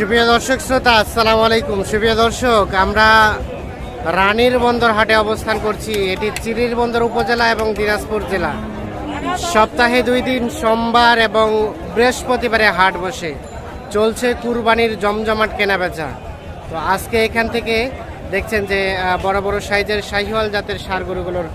সুপ্রিয় দর্শক শ্রোতা, আসসালামু আলাইকুম। সুপ্রিয় দর্শক, আমরা রানীর বন্দর হাটে অবস্থান করছি। এটি চিরির বন্দর উপজেলা এবং দিনাজপুর জেলা। সপ্তাহে দুই দিন সোমবার এবং বৃহস্পতিবারে হাট বসে। চলছে কুরবানির জমজমাট কেনাবেচা। তো আজকে এখান থেকে দেখছেন যে বড় বড় সাইজের শাহিওয়াল জাতের সার গরুগুলোর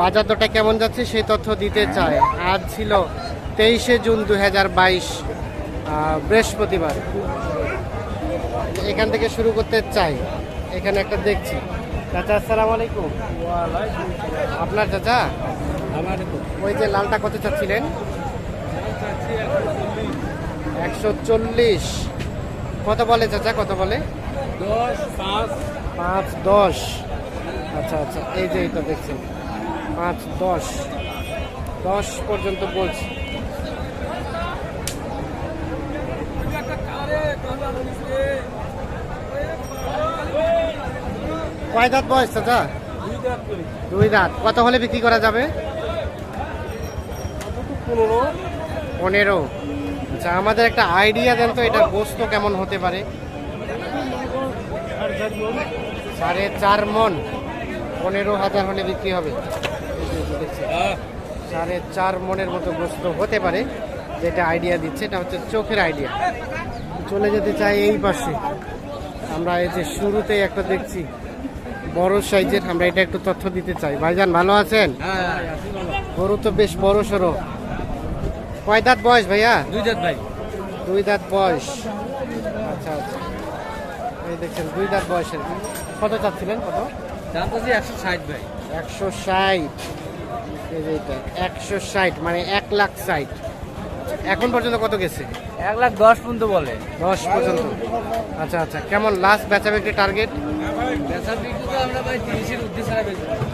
বাজার দরটা কেমন যাচ্ছে সেই তথ্য দিতে চায় আজ ছিল তেইশে জুন দু হাজার বাইশ বৃহস্পতিবার। এখান থেকে শুরু করতে চাই। এখানে একটা দেখছি। চাচা, আসসালামু আলাইকুম। আপনার চাচা? ওই যে লালটা কত চাচ্ছিলেন? একশো চল্লিশ। কত বলে চাচা? কত বলে? পাঁচ দশ। আচ্ছা আচ্ছা এই যে এটা দেখছেন। পাঁচ দশ। দশ পর্যন্ত বলছি। কয় দাঁত বয়স চাচা? দুই দাঁত। কত হলে বিক্রি করা যাবে? পনেরো। পনেরো। আচ্ছা আমাদের একটা আইডিয়া দেন তো এটার গোস্ত কেমন হতে পারে? সাড়ে চার মন। পনেরো হাজার হলে বিক্রি হবে। সাড়ে চার মনের মতো গোস্ত হতে পারে যেটা আইডিয়া দিচ্ছে। এটা হচ্ছে চোখের আইডিয়া চলে যেতে চাই এই পাশে। আমরা এই যে শুরুতেই একটা দেখছি। বড় সাইজের আমরা এটা একটু তথ্য দিতে চাই। ভাইজান ভালো আছেন? গরু তো বেশ বড় সড়ো। কয় দাঁত বয়স ভাইয়া? দুই দাঁত ভাই। দুই দাঁত বয়স। আচ্ছা আচ্ছা। এই দেখছেন দুই দাঁত বয়সের। কত চাচ্ছিলেন? কত? দাম তো একশো ষাট ভাই। একশো ষাট। একশো ষাট মানে এক লাখ ষাট। এখন পর্যন্ত কত গেছে? এক লাখ দশ পর্যন্ত বলে। দশ পর্যন্ত। আচ্ছা আচ্ছা। কেমন লাস্ট বেচা বিক্রি টার্গেট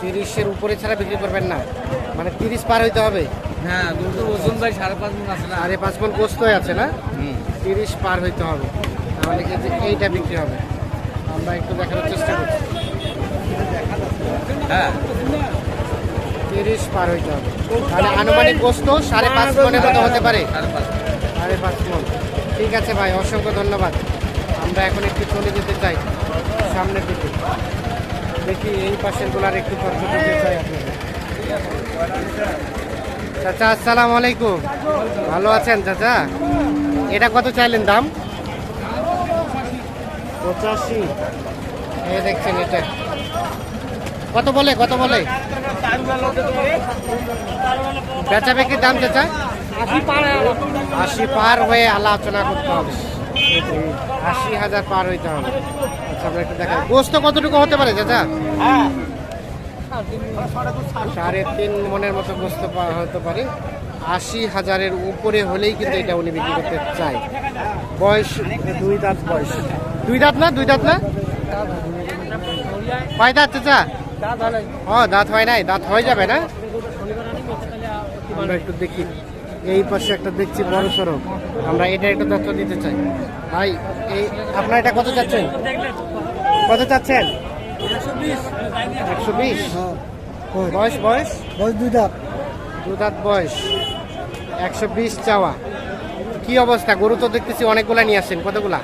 তিরিশের উপরে ছাড়া বিক্রি করবেন না। মানে তিরিশ পার হইতে হবে। হ্যাঁ দুটো ওজন ভাই সাড়ে পাঁচ মন আছে না। আরে পাঁচ মন গোস্তই আছে না? তিরিশ পার হইতে হবে। তাহলে কিন্তু এইটা বিক্রি হবে। আমরা একটু দেখানোর চেষ্টা করছি। হ্যাঁ। তিরিশ পার হইতে হবে। তাহলে আনুমানিক গোস্ত সাড়ে পাঁচ মনের মতো হতে পারে। সাড়ে সাড়ে পাঁচ মন। ঠিক আছে ভাই অসংখ্য ধন্যবাদ। আমরা এখন একটু চলে যেতে চাই সামনের দিকে। দেখি এই পাশেরগুলার একটু চাই আপনাদের। চাচা আসসালামু আলাইকুম। ভালো আছেন চাচা? এটা কত চাইলেন দাম? পঁচাশি। এই দেখছেন এটা। কত বলে কত বলে? বেচা বিক্রির দাম চাচা? আশি পার হয়ে আলোচনা করতে হবে। আশি হাজার পার হইতে হবে। আচ্ছা আমরা একটু দেখা গোস্ত কতটুকু হতে পারে চাচা? সাড়ে তিন মনের মতো গোস্ত হতে পারে। আশি হাজারের উপরে হলেই কিন্তু এটা উনি বিক্রি করতে চায়। বয়স? দুই দাঁত বয়স। দুই দাঁত না? দুই দাঁত না? কয় দাঁত চাচা? ও দাঁত হয় নাই। দাঁত হয়ে যাবে না? আমরা একটু দেখি। এই পাশে একটা দেখছি বড় সড়ক। আমরা এটা একটু তথ্য দিতে চাই। ভাই এই আপনার এটা কত চাচ্ছেন? কত চাচ্ছেন? একশো বিশ। বয়স বয়স? বয়স দুই দাঁত। দু দাঁত বয়স। একশো বিশ চাওয়া। কি অবস্থা? গরু তো দেখতেছি অনেকগুলা নিয়ে আসছেন। কতগুলা?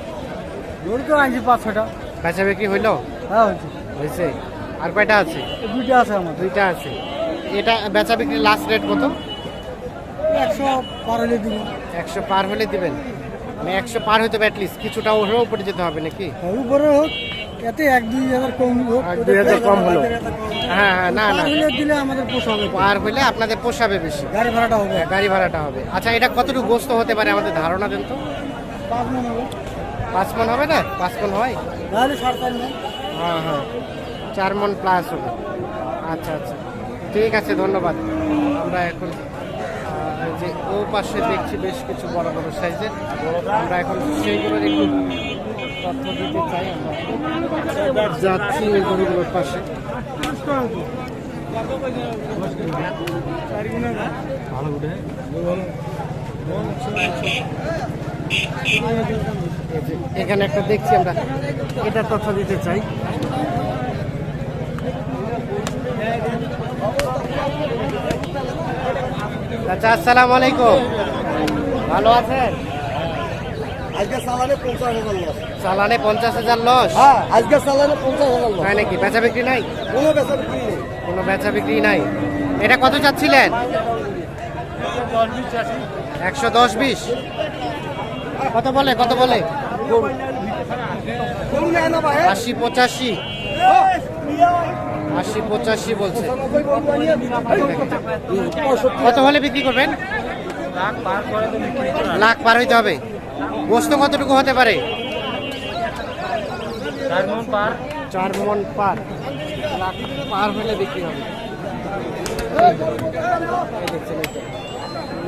গরু তো আনছি পাঁচ ছটা বেচা বিক্রি হইল? হ্যাঁ হয়েছে হয়েছে আর কয়টা আছে? দুইটা আছে আমার। দুইটা আছে। এটা বেচা বিক্রি লাস্ট রেট কত? একশো পার হলে দিব। একশো পার হলে দিবেন? মানে একশো পার হইতে হবে অ্যাটলিস্ট কিছুটা ওরেও উপরে যেতে হবে নাকি? আর উপরে হোক এতে এক দুই হাজার কম হোক দুই হাজার কম হলো। হ্যাঁ হ্যাঁ না না। হলে দিলে আমাদের পোষাবে পার হইলে আপনাদের পোষাবে বেশি। গাড়ি ভাড়াটা হবে। গাড়ি ভাড়াটা হবে। আচ্ছা এটা কতটুকু গোস্ত হতে পারে আমাদের ধারণা দেন তো। পাঁচ মন হবে। পাঁচ মন হবে না? পাঁচ মন হয়? তাহলে সাড়ে চার মন। হ্যাঁ হ্যাঁ। চার মন প্লাস হবে। আচ্ছা আচ্ছা। ঠিক আছে ধন্যবাদ। আমরা এখন যে ও পাশে দেখছি বেশ কিছু বড় বড় সাইজের। আমরা এখন সেইগুলোর একটু তথ্য দিতে চাই যাচ্ছি ওই গরুগুলোর পাশে। এই এখানে একটা দেখছি আমরা, এটা তথ্য দিতে চাই। আচ্ছা আসসালামু আলাইকুম। ভালো আছেন? আজকে সালানে পঞ্চাশ হাজার লস। চালানে পঞ্চাশ হাজার লস? হ্যাঁ আজকে সালানে পঞ্চাশ হাজার লস। তাই নাকি? বেচা বিক্রি নাই? কোনো বেচা বিক্রি নেই। কোনো বেচা বিক্রি নাই। এটা কত চাচ্ছিলেন? একশো দশ বিশ। কত বলে কত বলে? আশি পঁচাশি। আশি পঁচাশি বলছে। কত হলে বিক্রি করবেন? লাখ পার হইতে হবে। গোস্ত কতটুকু হতে পারে? চার মন পার। লাখ পার হলে বিক্রি হবে।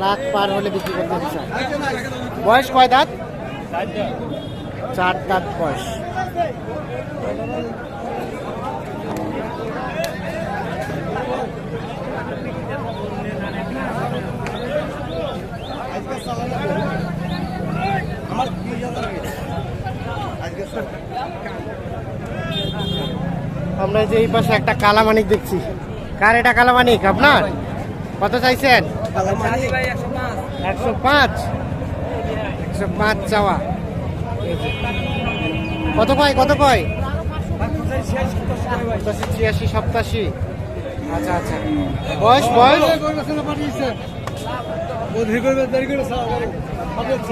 লাখ পার হলে বিক্রি করতে চায় বয়স কয় দাঁত? চার দাঁত বয়স। আমরা যে এই পাশে একটা কালামানিক দেখছি। কার এটা কালামানিক? আপনার? কত চাইছেন? একশো পাঁচ। একশো পাঁচ চাওয়া। কত কয় কত কয় ছিয়াশি সপ্তাশি আচ্ছা আচ্ছা। বয়স বয়স?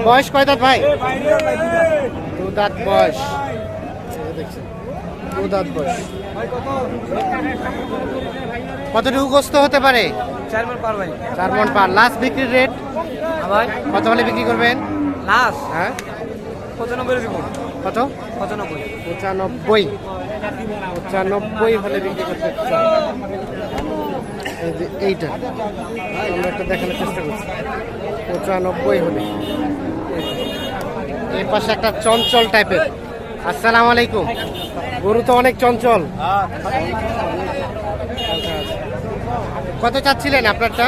বয়স কয় দাঁত ভাই? দু দাঁত বয়স। দেখছেন দু দাঁত বয়স। কতটুকু গ্রস্ত হতে পারে? চার মন পার ভাই। চার মন পার। লাস্ট বিক্রির রেট ভাই কত হলে বিক্রি করবেন? লাস্ট হ্যাঁ? পঁচানব্বই দিব। কত? পঁচানব্বই। পঁচানব্বই। পঁচানব্বই হলে বিক্রি করতে চাই এইটা। একটা দেখানোর চেষ্টা পঁচানব্বই হলে। এই পাশে একটা চঞ্চল টাইপের। আসসালামু আলাইকুম। গরু তো অনেক চঞ্চল। কত চাচ্ছিলেন আপনারটা?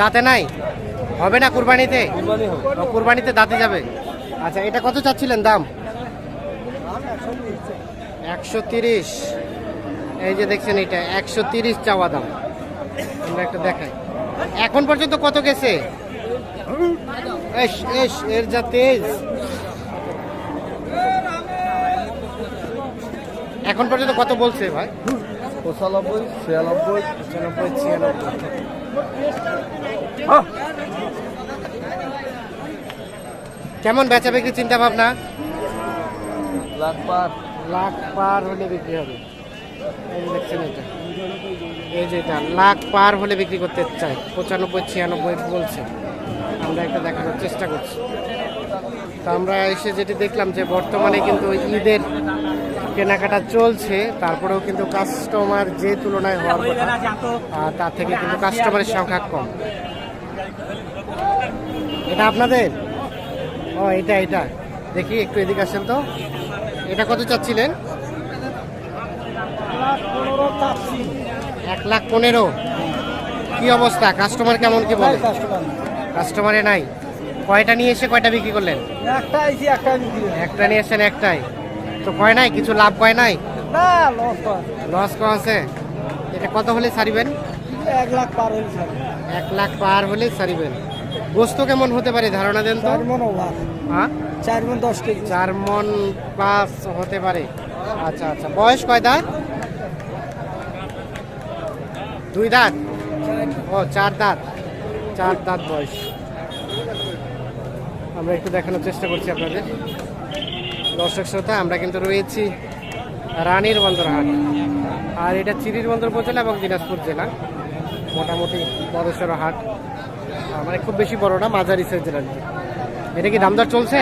দাঁতে নাই? হবে না কুরবানিতে? কুরবানিতে দাঁতে যাবে। আচ্ছা এটা কত চাচ্ছিলেন দাম? একশো তিরিশ। এই যে দেখছেন এটা একশো তিরিশ চাওয়া দাম। আমরা একটা দেখাই। এখন পর্যন্ত কত গেছে? এস এস এর যা তেজ। এখন পর্যন্ত কত বলছে ভাই? পঁচানব্বই ছিয়ানব্বই পঁচানব্বই ছিয়ানব্বই। কেমন বেচা বিক্রি চিন্তা ভাবনা লাখ পার। লাখ পার হলে বিক্রি হবে। এই যে এটা। লাখ পার হলে বিক্রি করতে চাই পঁচানব্বই, ছিয়ানব্বই বলছে। আমরা একটা দেখানোর চেষ্টা করছি। তো আমরা এসে যেটি দেখলাম যে বর্তমানে কিন্তু ঈদের কেনাকাটা চলছে, তারপরেও কিন্তু কাস্টমার যে তুলনায় হওয়ার কথা তার থেকে কিন্তু কাস্টমারের সংখ্যা কম। এটা আপনাদের? ও, এটা এটা। দেখি, একটু এদিকে আসেন তো। এটা কত চাচ্ছিলেন? এক লাখ পনেরো? কি অবস্থা? কাস্টমার কেমন কি বলে? কাস্টমারে নাই। কয়টা নিয়ে এসে কয়টা বিক্রি করলেন? একটা নিয়ে এসেন একটাই। তো কয় নাই? কিছু লাভ কয় নাই? লস কম আছে। এটা কত হলে ছাড়িবেন? এক লাখ পার হয়েছে এক লাখ পার হলে ছাড়িবেন। গোস্ত কেমন হতে পারে? ধারণা দেন তো। চার মন হ্যাঁ? চার মন দশ কেজি। চার মন প্লাস হতে পারে। আচ্ছা আচ্ছা। বয়স কয় দাঁত দুই দাঁত? ও, চার দাঁত। চার দাঁত বয়স। আমরা একটু দেখানোর চেষ্টা করছি আপনাদের। দর্শক শ্রোতা, আমরা কিন্তু রয়েছি রানীর বন্দর হাট আর এটা চিরির বন্দর উপজেলা এবং দিনাজপুর জেলা। মোটামুটি বড়সড় হাট। মানে খুব বেশি বড় না, মাঝারি সাইজের আর কি। এটা কি দামদার চলছে?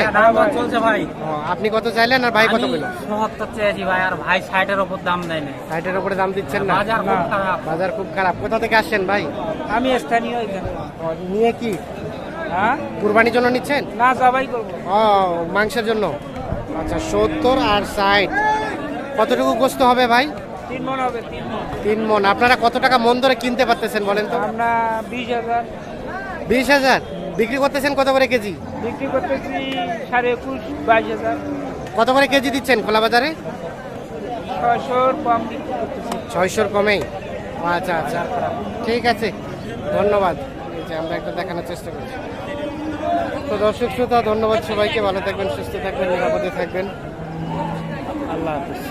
চলছে ভাই। আপনি কত চাইলেন আর ভাই কত সত্তর চেয়েছি ভাই আর ভাই ষাটের ওপর দাম দেয় না ষাটের উপরে দাম দিচ্ছেন না? বাজার খুব খারাপ। বাজার খুব খারাপ। কোথা থেকে আসছেন ভাই? আমি স্থানীয় এখানে। নিয়ে কি? হ্যাঁ? কুরবানির জন্য নিচ্ছেন? না সবাই করব। ও মাংসের জন্য? আচ্ছা সত্তর আর ষাট। কতটুকু গোস্ত হবে ভাই? তিন মন হবে তিন মন। তিন মন। আপনারা কত টাকা মন ধরে কিনতে পারতেছেন বলেন তো? আমরা বিশ হাজার। বিশ হাজার? বিক্রি করতেছেন কত করে কেজি? বিক্রি করতেছি সাড়ে একুশ বাইশ হাজার। কত করে কেজি দিচ্ছেন খোলা বাজারে? ছয়শোর কম ছয়শোর কমেই? আচ্ছা আচ্ছা। ঠিক আছে। ধন্যবাদ। যে আমরা একটা দেখানোর চেষ্টা করছি। তো দর্শক শ্রোতা ধন্যবাদ সবাইকে। ভালো থাকবেন সুস্থ থাকবেন নিরাপদে থাকবেন। আল্লাহ হাফিজ।